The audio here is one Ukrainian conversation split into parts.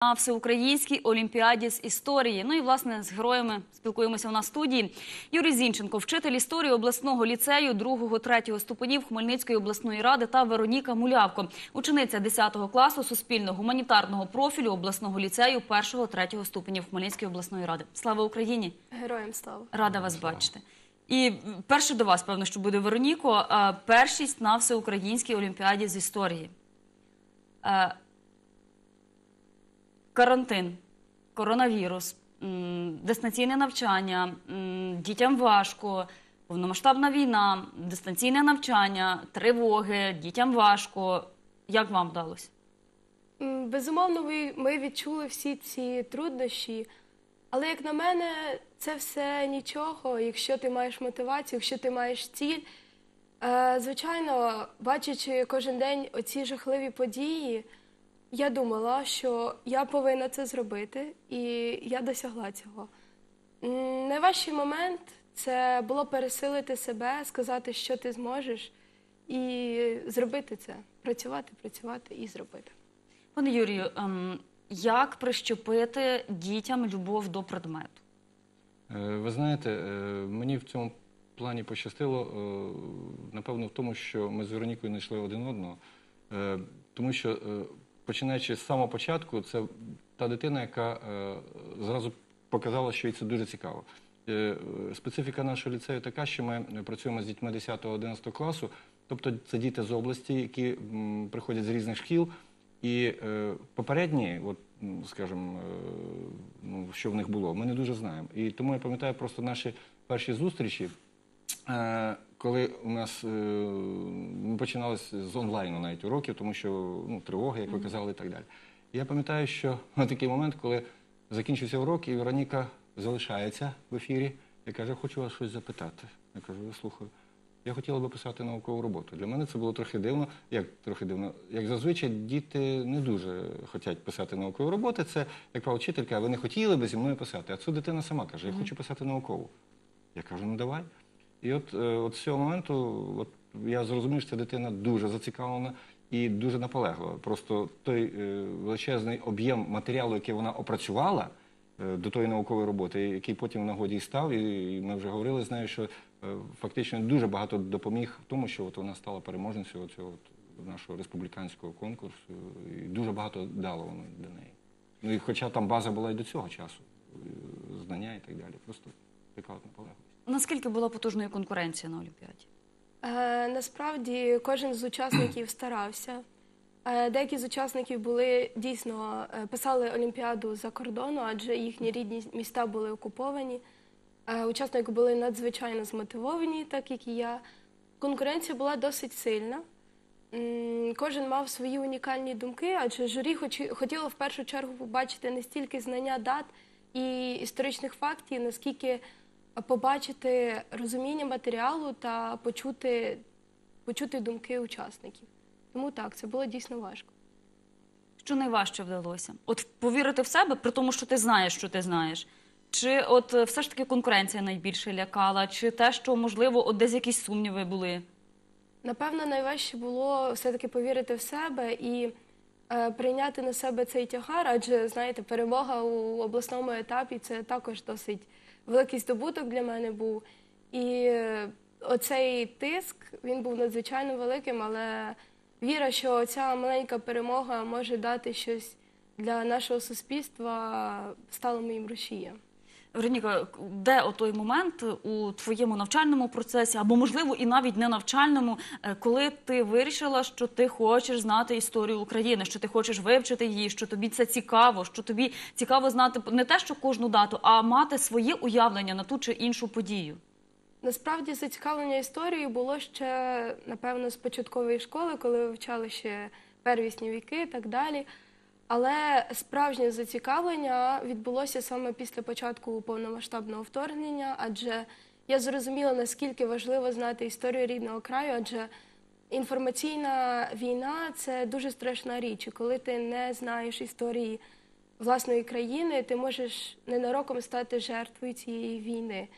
на всеукраїнській олімпіаді з історії. Ну і власне з героями спілкуємося у нас в студії. Юрій Зінченко, вчитель історії обласного ліцею 2-3 ступенів Хмельницької обласної ради та Вероніка Мулявко, учениця 10 класу суспільно-гуманітарного профілю обласного ліцею 1-3 ступенів Хмельницької обласної ради. Слава Україні! Героям слава. Рада вас бачити. І перше до вас, певно, що буде Вероніко. Першість на всеукраїнській олімпіаді з історії. Карантин, коронавірус, дистанційне навчання, дітям важко, повномасштабна війна, дистанційне навчання, тривоги, дітям важко. Як вам вдалося? Безумовно, ми відчули всі ці труднощі, але як на мене, це все нічого, якщо ти маєш мотивацію, якщо ти маєш ціль. Е, Звичайно, бачачи кожен день оці жахливі події, я думала, що я повинна це зробити, і я досягла цього. Найважчий момент це було пересилити себе, сказати, що ти зможеш, і зробити це. Працювати, працювати і зробити. Пане Юрію, ем, як прищепити дітям любов до предмету? Е, Ви знаєте, е, мені в цьому плані пощастило, е, напевно, в тому, що ми з Веронікою знайшли один одного. Тому що, починаючи з самого початку, це та дитина, яка е, зразу показала, що їй це дуже цікаво. Е, Специфіка нашого ліцею така, що ми працюємо з дітьми 10-11 класу, тобто це діти з області, які приходять з різних шкіл. І е, попередні, от, скажімо, ну, що в них було, ми не дуже знаємо. І тому я пам'ятаю просто наші перші зустрічі, коли у нас е, ми починали з онлайну навіть уроків, тому що ну, тривоги, як ви казали, і так далі. І я пам'ятаю, що на такий момент, коли закінчився урок, і Вероніка залишається в ефірі і каже, хочу вас щось запитати. Я кажу, я слухаю. Я хотіла би писати наукову роботу. Для мене це було трохи дивно. Як трохи дивно? Як зазвичай діти не дуже хочуть писати наукові роботи. Це, як правило, вчителька, а ви не хотіли би зі мною писати. А цю дитина сама каже, я хочу писати наукову. Я кажу, ну давай. І от, е, от з цього моменту от, я зрозумів, що ця дитина дуже зацікавлена і дуже наполеглива. Просто той е, величезний об'єм матеріалу, який вона опрацювала е, до тої наукової роботи, який потім в нагоді і став, і, ми вже говорили з нею, що фактично дуже багато допоміг в тому, що от вона стала переможницею цього нашого республіканського конкурсу, і дуже багато дало воно для неї. Ну і хоча там база була і до цього часу, знання і так далі. Просто така от наполегливість. Наскільки була потужною конкуренція на Олімпіаді? Е, насправді кожен з учасників старався. Е, деякі з учасників були дійсно е, писали Олімпіаду за кордону, адже їхні рідні міста були окуповані. Е, учасники були надзвичайно змотивовані, так як і я. Конкуренція була досить сильна. М, Кожен мав свої унікальні думки, адже журі хоч- хотіло в першу чергу побачити не стільки знання дат і історичних фактів, наскільки побачити розуміння матеріалу та почути, почути думки учасників. Тому так, це було дійсно важко. Що найважче вдалося? От повірити в себе, при тому, що ти знаєш, що ти знаєш. Чи от е, все ж таки конкуренція найбільше лякала, чи те, що можливо от десь якісь сумніви були? Напевно, найважче було все-таки повірити в себе і е, прийняти на себе цей тягар, адже знаєте, перемога у обласному етапі це також досить великий здобуток для мене був. І е, оцей тиск він був надзвичайно великим, але віра, що ця маленька перемога може дати щось для нашого суспільства, стала моїм рушієм. Вероніка, де о той момент у твоєму навчальному процесі, або можливо і навіть не навчальному, е, коли ти вирішила, що ти хочеш знати історію України, що ти хочеш вивчити її, що тобі це цікаво, що тобі цікаво знати не те, що кожну дату, а мати своє уявлення на ту чи іншу подію. Насправді зацікавлення історією було ще, напевно, з початкової школи, коли вивчали ще первісні віки і так далі. Але справжнє зацікавлення відбулося саме після початку повномасштабного вторгнення, адже я зрозуміла, наскільки важливо знати історію рідного краю, адже інформаційна війна це дуже страшна річ. І коли ти не знаєш історії власної країни, ти можеш ненароком стати жертвою цієї війни.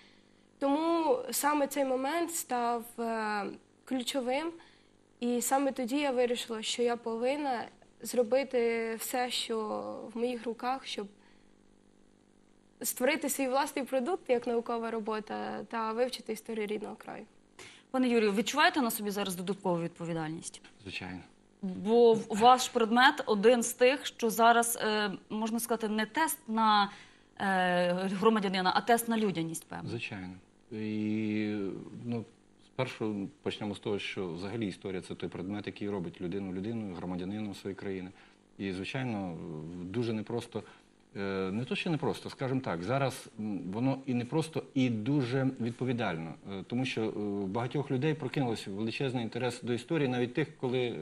Тому саме цей момент став е, ключовим, і саме тоді я вирішила, що я повинна зробити все, що в моїх руках, щоб створити свій власний продукт як наукова робота та вивчити історію рідного краю. Пане Юрію, відчуваєте на собі зараз додаткову відповідальність? Звичайно. Бо ваш предмет один з тих, що зараз е, можна сказати, не тест на е, громадянина, а тест на людяність, певно. Звичайно. І ну, спершу почнемо з того, що взагалі історія це той предмет, який робить людину людиною, громадянином своєї країни. І, звичайно, дуже непросто. е, Не то, що непросто, скажімо так, зараз воно і непросто, і дуже відповідально, Е, тому що е, багатьох людей прокинулося величезний інтерес до історії, навіть тих, коли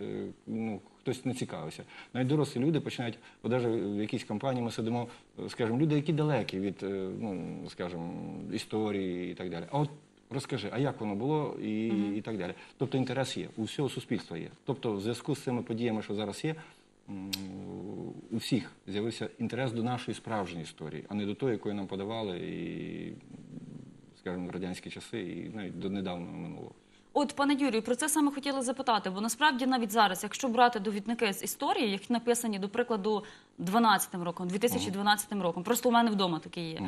ну, хтось не цікавився. Навіть дорослі люди починають, от навіть в якійсь компанії ми сидимо, скажімо, люди, які далекі від, ну, скажімо, історії і так далі. А от розкажи, а як воно було і, і так далі. Тобто інтерес є, у всього суспільства є. Тобто, в зв'язку з цими подіями, що зараз є, у всіх з'явився інтерес до нашої справжньої історії, а не до тої, якої нам подавали і, скажімо, в радянські часи, і навіть до недавнього минулого. От, пане Юрію, про це саме хотіла запитати, бо насправді навіть зараз, якщо брати довідники з історії, які написані, до прикладу, 12 роком, 2012 роком, просто у мене вдома такі є.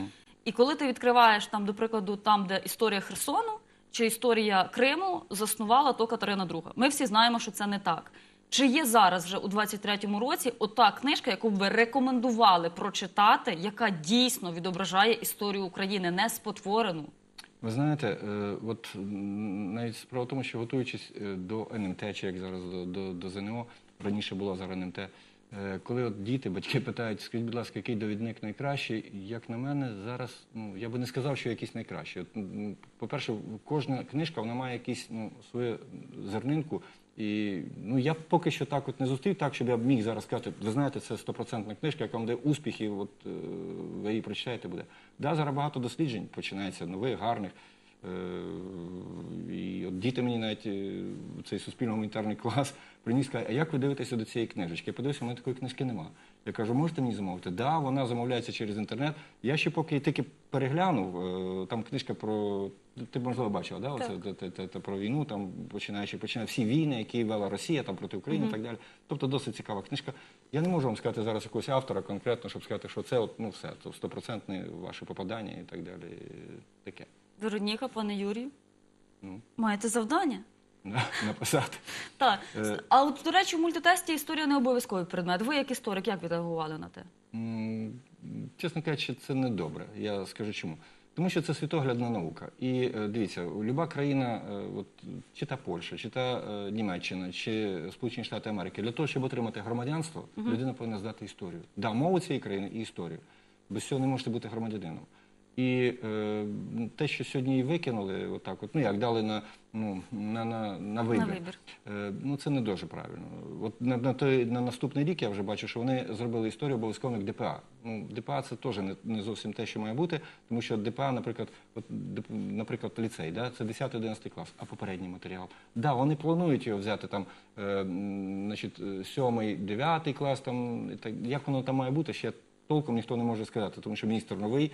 І коли ти відкриваєш там, до прикладу, там, де історія Херсону чи історія Криму заснувала то Катерина II. Ми всі знаємо, що це не так. Чи є зараз вже у 23-му році ота книжка, яку б ви рекомендували прочитати, яка дійсно відображає історію України, не спотворену? Ви знаєте, е, от навіть справа в тому, що готуючись е, до НМТ, чи як зараз до, до, до ЗНО, раніше було зараз НМТ, коли от діти, батьки питають, скажіть, будь ласка, який довідник найкращий, як на мене, зараз ну я би не сказав, що якийсь найкращий. От, По-перше, кожна книжка вона має якісь ну, свою зернинку. І ну я поки що так от не зустрів, так щоб я міг зараз сказати, ви знаєте, це стопроцентна книжка, яка вам дає успіх, от е, ви її прочитаєте буде. Да, зараз багато досліджень починається нових, гарних. Е, і от діти мені навіть е, цей суспільно-гуманітарний клас приніс, каже, а як ви дивитеся до цієї книжечки? Я подивився, у мене такої книжки нема. Я кажу, можете мені замовити? Да, вона замовляється через інтернет. Я ще поки її тільки переглянув, е, там книжка про. Ти можливо бачила, да? Оце, те- те- те про війну, там починаючи починає всі війни, які вела Росія там проти України і так далі. Тобто досить цікава книжка. Я не можу вам сказати зараз якогось автора конкретно, щоб сказати, що це от, ну все, то стопроцентне ваше попадання і так далі. Таке. Вероніка, пане Юрію, Ну, маєте завдання? написати. Так. Е. А от, до речі, в мультитесті історія не обов'язковий предмет. Ви, як історик, як відреагували на те? М, Чесно кажучи, це не добре. Я скажу чому. Тому що це світоглядна наука. І е, дивіться, люба країна, е, от, чи та Польща, чи та е, Німеччина, чи Сполучені Штати Америки, для того, щоб отримати громадянство, людина повинна здати історію. Да, мову цієї країни і історію. Без цього не можете бути громадянином. І е, те, що сьогодні її викинули, отак, от, ну як дали на, ну, на, на, на вибір. На вибір. Е, Ну, це не дуже правильно. От на, на, той, на наступний рік я вже бачу, що вони зробили історію обов'язково як ДПА. Ну, ДПА це теж не, не зовсім те, що має бути, тому що ДПА, наприклад, от, наприклад, ліцей, да, це 10-11 клас, а попередній матеріал. Да, вони планують його взяти там, е, значить, 7-9 клас, там, так, як воно там має бути, ще толком ніхто не може сказати, тому що міністр новий.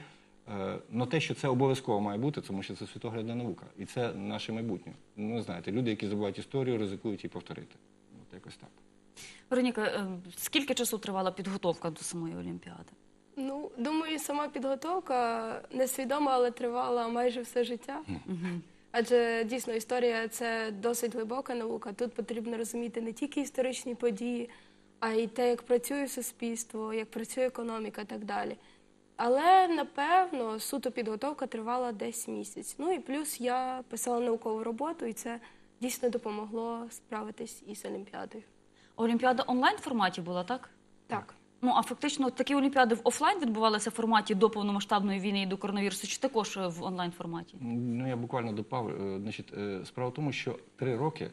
Але те, що це обов'язково має бути, тому що це світоглядна наука. І це наше майбутнє. Ну, знаєте, люди, які забувають історію, ризикують її повторити. От якось так. Вероніка, е, скільки часу тривала підготовка до самої Олімпіади? Ну, думаю, сама підготовка несвідома, але тривала майже все життя. Адже дійсно історія це досить глибока наука. Тут потрібно розуміти не тільки історичні події, а й те, як працює суспільство, як працює економіка і так далі. Але напевно суто підготовка тривала десь місяць. Ну і плюс я писала наукову роботу, і це дійсно допомогло справитись із Олімпіадою. Олімпіада онлайн форматі була, так? Так. Ну а фактично такі олімпіади в офлайн відбувалися в форматі до повномасштабної війни і до коронавірусу, чи також е, в онлайн форматі? Ну, я буквально допав. Е, Значить, е, справа в тому, що три роки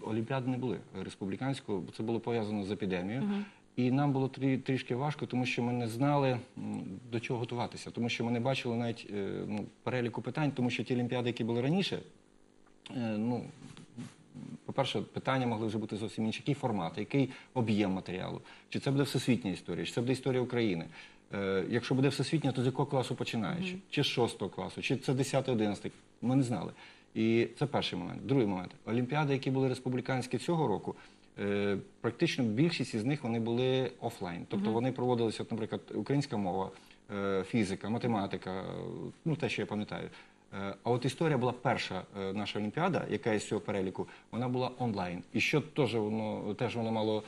Олімпіади не були республіканського, бо це було пов'язано з епідемією. І нам було трі, трішки важко, тому що ми не знали до чого готуватися, тому що ми не бачили навіть е, ну, переліку питань, тому що ті олімпіади, які були раніше, е, ну, по-перше, питання могли вже бути зовсім інші. Який формат, який об'єм матеріалу? Чи це буде всесвітня історія, чи це буде історія України? Е, якщо буде всесвітня, то з якого класу починаючи? Чи з шостого класу, чи це 10-11? Ми не знали. І це перший момент. Другий момент. Олімпіади, які були республіканські цього року, практично більшість із них вони були офлайн. Тобто вони проводилися, от, наприклад, українська мова, е, фізика, математика, е, ну те, що я пам'ятаю. Е, А от історія була перша е, наша олімпіада, яка із цього переліку, вона була онлайн. І що теж воно теж воно мало,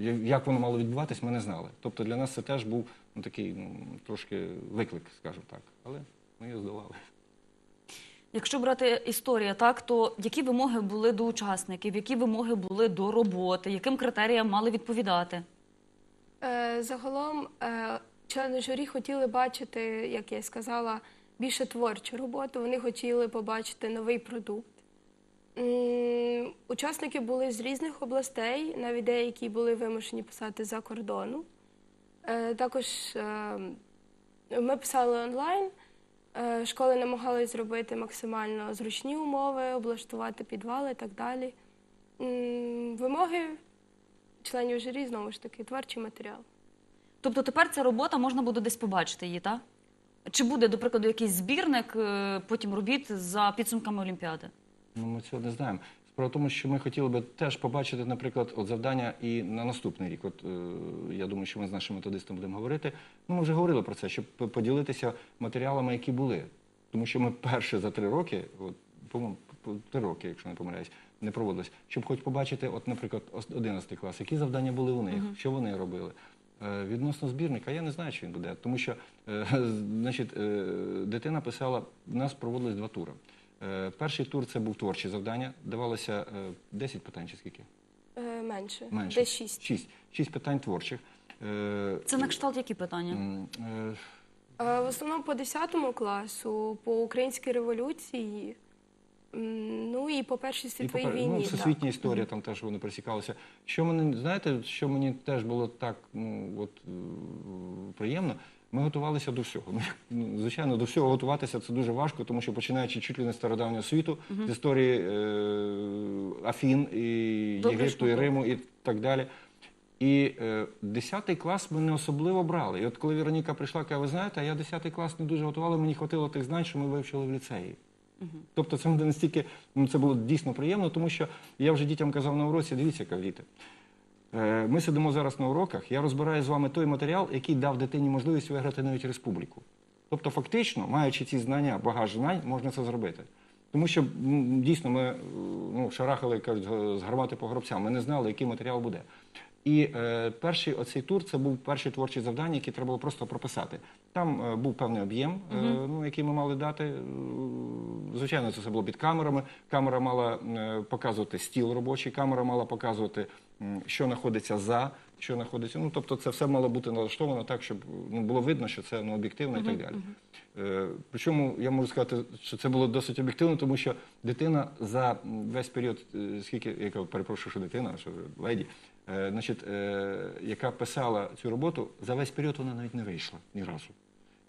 е, як воно мало відбуватись, ми не знали. Тобто для нас це теж був ну, такий ну, трошки виклик, скажімо так. Але ми його здолали. Якщо брати історія, так то які вимоги були до учасників, які вимоги були до роботи, яким критеріям мали відповідати? Е, Загалом е, члени журі хотіли бачити, як я сказала, більше творчу роботу. Вони хотіли побачити новий продукт. М, Учасники були з різних областей, навіть деякі були вимушені писати за кордону. Е, Також е, ми писали онлайн. Е, Школи намагались зробити максимально зручні умови, облаштувати підвали і так далі. Вимоги членів журі знову ж таки творчий матеріал. Тобто тепер ця робота можна буде десь побачити її, так? Чи буде, до прикладу, якийсь збірник е, потім робіт за підсумками Олімпіади? Ну, ми цього не знаємо. Справа в тому, що ми хотіли би теж побачити, наприклад, от завдання і на наступний рік. От е, я думаю, що ми з нашим методистом будемо говорити. Ну, ми вже говорили про це, щоб поділитися матеріалами, які були. Тому що ми перше за три роки, от, по-моєму, три роки, якщо не помиляюсь, не проводилось, щоб хоч побачити, от, наприклад, ос- 11 клас, які завдання були у них, що вони робили. Е, Відносно збірника, я не знаю, чи він буде, тому що е, значить, е, дитина писала, у нас проводились два тури. Е, Перший тур це був творчі завдання. Давалося е, 10 питань чи скільки? Е, Менше, Менше. десь шість. Шість. Шість питань творчих. Е, Це на кшталт які питання? е, Е, В основному по 10 класу, по українській революції, ну і по Першій світовій попер- війні. ну, так. історія, там теж вони пересікалися. Що мені, знаєте, що мені теж було так ну, от, е, приємно, ми готувалися до всього. Ну, звичайно, до всього готуватися це дуже важко, тому що починаючи чуть ли не стародавнього світу, з історії е, Афін, і Добре, Єгипту, і що Риму, і так далі. І е, 10 клас ми не особливо брали. І от коли Вероніка прийшла, каже, ви знаєте, а я 10 клас не дуже готувала, мені хватило тих знань, що ми вивчили в ліцеї. Тобто це мене настільки ну, це було дійсно приємно, тому що я вже дітям казав на уроці, дивіться, яка діти. Е, Ми сидимо зараз на уроках, я розбираю з вами той матеріал, який дав дитині можливість виграти навіть республіку. Тобто, фактично, маючи ці знання, багаж знань, можна це зробити. Тому що дійсно ми е, ну, шарахали кажуть, з- з гармати по гробцям, ми не знали, який матеріал буде. І е, перший оцей тур це був перші творчі завдання, які треба було просто прописати. Там е, був певний об'єм, е, ну, який ми мали дати. Е, Звичайно, це все було під камерами. Камера мала показувати стіл робочий, камера мала показувати, що знаходиться за, що знаходиться. Ну, тобто, це все мало бути налаштовано так, щоб ну, було видно, що це ну, об'єктивно і так далі. Причому я можу сказати, що це було досить об'єктивно, тому що дитина за весь період, скільки я перепрошую, що дитина, що леді, значить, яка писала цю роботу, за весь період вона навіть не вийшла ні разу.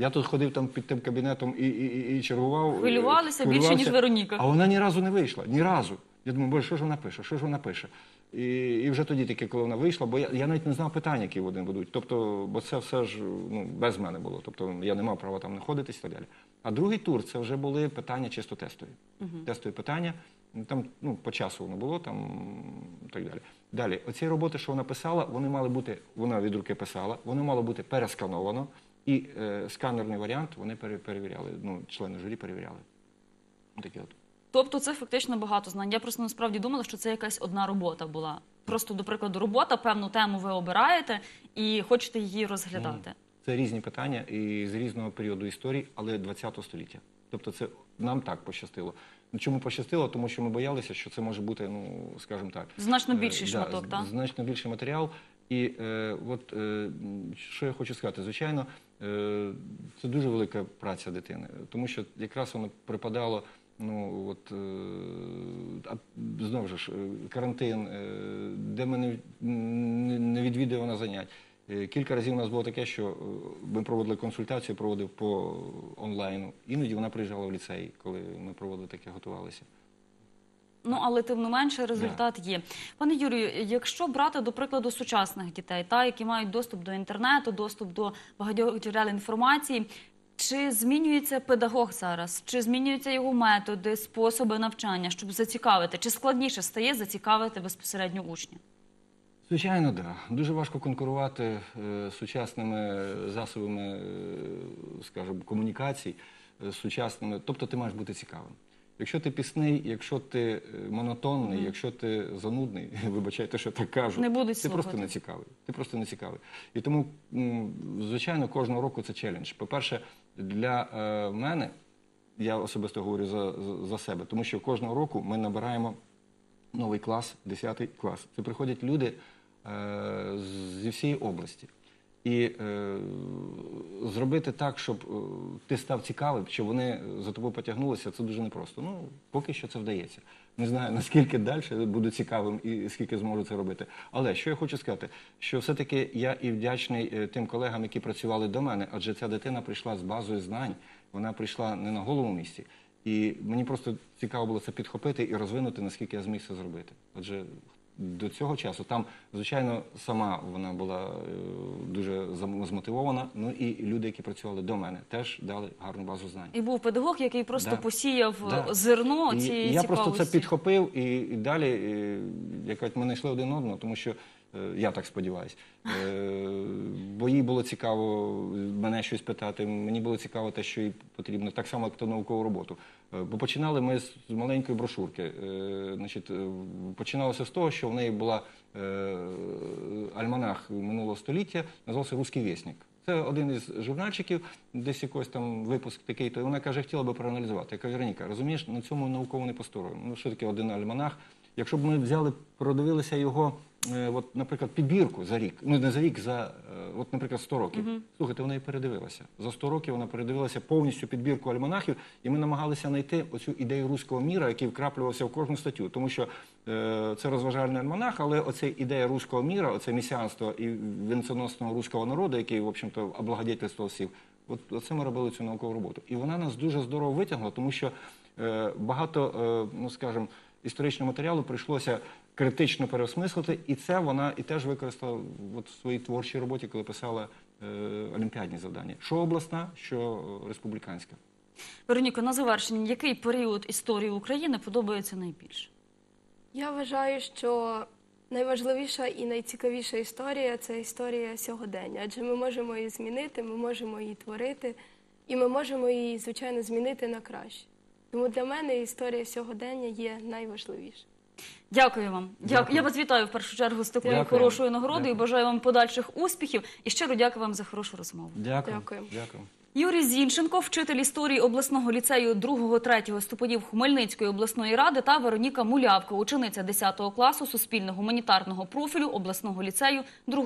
Я тут ходив там під тим кабінетом і, і, і, і чергував. е, Хвилювалися більше, ніж Вероніка. А вона ні разу не вийшла, ні разу. Я думаю, боже, що ж вона пише, що ж вона пише? І, і вже тоді таки, коли вона вийшла, бо я, я навіть не знав питань, які вони будуть. Тобто, бо це все ж ну, без мене було. Тобто я не мав права там знаходитись і так далі. А другий тур це вже були питання чисто тестові. Тестові питання. Там ну, по часу воно було там так далі. Далі, оці роботи, що вона писала, вони мали бути, вона від руки писала, вони мало бути перескановано, і е, сканерний варіант вони пере- перевіряли. Ну, члени журі перевіряли. Такі от. Тобто це фактично багато знань. Я просто насправді думала, що це якась одна робота була. Просто, до прикладу, робота, певну тему ви обираєте і хочете її розглядати. Це різні питання і з різного періоду історії, але 20 століття. Тобто, це нам так пощастило. Ну чому пощастило? Тому що ми боялися, що це може бути, ну скажімо так, Значно е, більший да, шматок, з- так? Значно більший матеріал. І е, от е, що я хочу сказати, звичайно, е, це дуже велика праця дитини, тому що якраз воно припадало. Ну от е, знову ж е, карантин, е, де ми не, не, на занять. Е, Кілька разів у нас було таке, що е, ми проводили консультацію, проводив по онлайну. Іноді вона приїжджала в ліцей, коли ми проводили таке, готувалися. Ну, але тим не менше результат є. Пане Юрію, якщо брати, до прикладу, сучасних дітей, та, які мають доступ до інтернету, доступ до багатьох джерел інформації, чи змінюється педагог зараз? Чи змінюються його методи, способи навчання, щоб зацікавити? Чи складніше стає зацікавити безпосередньо учня? Звичайно, так. Да. Дуже важко конкурувати е, сучасними засобами, е, скажімо, комунікацій, е, сучасними. Тобто ти маєш бути цікавим. Якщо ти пісний, якщо ти е, монотонний, якщо ти занудний, вибачайте, що так кажу, Не ти слухати. просто не цікавий. Ти просто не цікавий. І тому, звичайно, кожного року це челендж. По-перше, для е, мене, я особисто говорю за, за, за себе, тому що кожного року ми набираємо новий клас, 10 клас. Це приходять люди е, зі всієї області. І е, зробити так, щоб е, ти став цікавим, щоб вони за тобою потягнулися, це дуже непросто. Ну, поки що це вдається. Не знаю, наскільки далі буду цікавим і скільки зможу це робити. Але що я хочу сказати, що все-таки я і вдячний е, тим колегам, які працювали до мене, адже ця дитина прийшла з базою знань, вона прийшла не на голому місці. І мені просто цікаво було це підхопити і розвинути, наскільки я зміг це зробити. Адже до цього часу там, звичайно, сама вона була е, дуже змотивована. Ну і люди, які працювали до мене, теж дали гарну базу знань. І був педагог, який просто Да. посіяв Да. е, зерно І цієї я цікавості. просто це підхопив і, і далі, е, як кажуть, ми знайшли один одного, тому що е, я так сподіваюся. Е, бо їй було цікаво мене щось питати. Мені було цікаво те, що їй потрібно, так само, як ту наукову роботу. Е, Бо починали ми з маленької брошурки. Е, Значить, е, починалося з того, що в неї була е, альманах минулого століття, називався Руський вісник. Це один із журнальчиків, десь якийсь там випуск такий, то вона каже, хотіла би проаналізувати. Я кажу, Вероніка, розумієш, на цьому науково не построїмо. Ну, що таке один альманах? Якщо б ми взяли, продивилися його, е, от, наприклад, підбірку за рік, ну не за рік, за, е, от, наприклад, 100 років. Слухайте, вона і передивилася. За 100 років вона передивилася повністю підбірку альманахів, і ми намагалися знайти оцю ідею руського міра, який вкраплювався в кожну статтю. Тому що е, це розважальний альманах, але оця ідея руського міра, оце місіанство і венценосного руського народу, який, в общем-то, облагодетельствував всіх, От оце ми робили цю наукову роботу. І вона нас дуже здорово витягла, тому що е, багато, е, ну скажімо, історичного матеріалу прийшлося критично переосмислити, і це вона і теж використала от в своїй творчій роботі, коли писала е, олімпіадні завдання. Що обласна, що республіканська. Вероніко, на завершення, який період історії України подобається найбільше? Я вважаю, що найважливіша і найцікавіша історія це історія сьогодення, адже ми можемо її змінити, ми можемо її творити, і ми можемо її, звичайно, змінити на краще. Тому для мене історія сьогодення є найважливіша. Дякую вам. Дякую. Я вас вітаю в першу чергу з такою Дякую. хорошою нагородою. Дякую. Бажаю вам подальших успіхів і щиро дякую вам за хорошу розмову. Дякую. Дякую. Дякую. Юрій Зінченко, вчитель історії обласного ліцею 2-3 ступенів Хмельницької обласної ради та Вероніка Мулявка, учениця 10 класу суспільно-гуманітарного профілю обласного ліцею 2